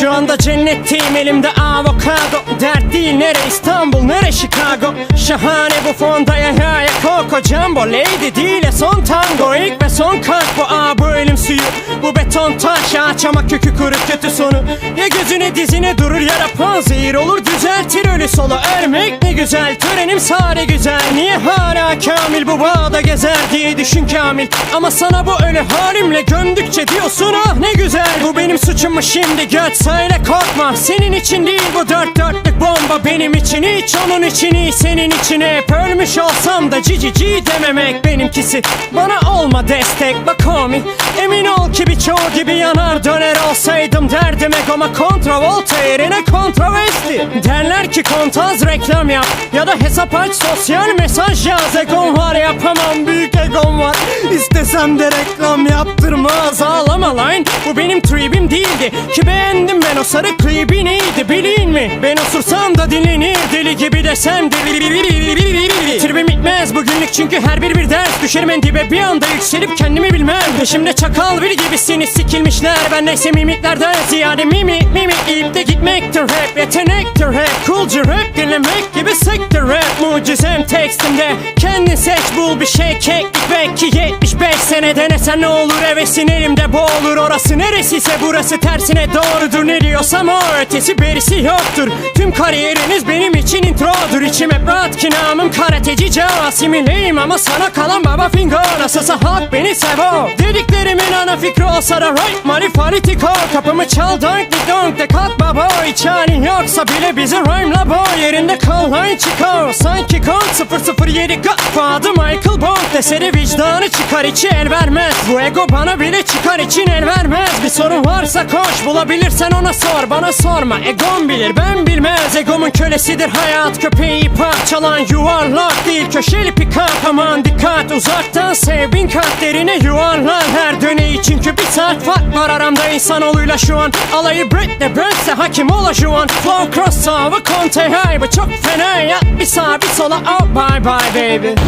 Şu anda cennetteyim elimde avokado. Dert değil nere İstanbul nere Chicago? Şahane bu fonda ya ya ya Coco Jumbo. Lady değil ya son tango İlk ve son kalk bu aa bu beton taş ama kökü kuru kötü sonu. Ya gözüne dizine durur ya da panzehir olur Düzeltir ölü solu. Ermek ne güzel Törenim sare güzel. Niye hala kamil bu bağda gezer diye düşün kamil. Ama sana bu ölü halimle gömdükçe diyorsun ah ne güzel Bu benim suçum mu şimdi göt söyle korkma. Senin için değil bu dört dörtlük bomba Benim için. Hiç onun için iyi senin için. Hep Ölmüş olsam da cici ci dememek benimkisi. Bana olma destek bak homie. Emin ol ki birçoğu gibi yanar döner olsaydım derdim egoma. Kontravolta yerine kontroversi Derler ki kontaz reklam yap ya da hesap aç sosyal mesaj yaz. Egom var yapamam büyük egom var. İstesem de reklam yaptırmaz lan Bu benim tribim değildi. Ki beğendim ben o sarı klibi neydi bileyim mi? Ben osursam da dinlenir deli gibi desem de. Tribim bitmez bugünlük çünkü her bir bir ders Düşerim en dibe. Bir anda yükselip kendimi bilmem. Peşimde çakal bir gibisiniz sikilmişler. Ben neyse mimiklerden ziyade mimi mimi İyip de gitmektir rap yetenektir rap Coolca rap dinlemek gibi sektir rap Mucizem tekstimde kendin seç bul bir şey keklik belki 75 sene. Denesen ne olur hevesin elimde boğulur. Orası neresiyse burası tersine doğrudur. Ne diyorsam o ötesi berisi yoktur. Tüm kariyeriniz benim için introdur İçim hep ki namım karateci Casimileyim ama sana kalan baba fingo Nasılsa halk beni sevo. Dediklerimin ana fikri olsa da right money fanatiko Kapımı çal donk di donk de kalk baba. Hiç halin yoksa bile bizi rhyme'la bo Yerinde kal lan çıkar. Sanki kont 007 Godfather Michael Bond Deseri vicdanı çıkar içi el vermez. Bu ego bana bile çıkar için el vermez. Bir sorun varsa koş bulabilirsen ona sor. Bana sorma egom bilir ben bilmez. Egomun kölesidir hayat köpeği parçalan Yuvarlak değil. Köşeli pikap Aman dikkat. Uzaktan sev bin kat derine yuvarlar. Her döneyi çünkü bir saat fark var aramda. İnsanoğluyla şu an Alayı Britney Brent'se hakim ola şu an. Flow cross over Conte hey bu çok fena. Ya Bir sağa bir sola oh bye bye baby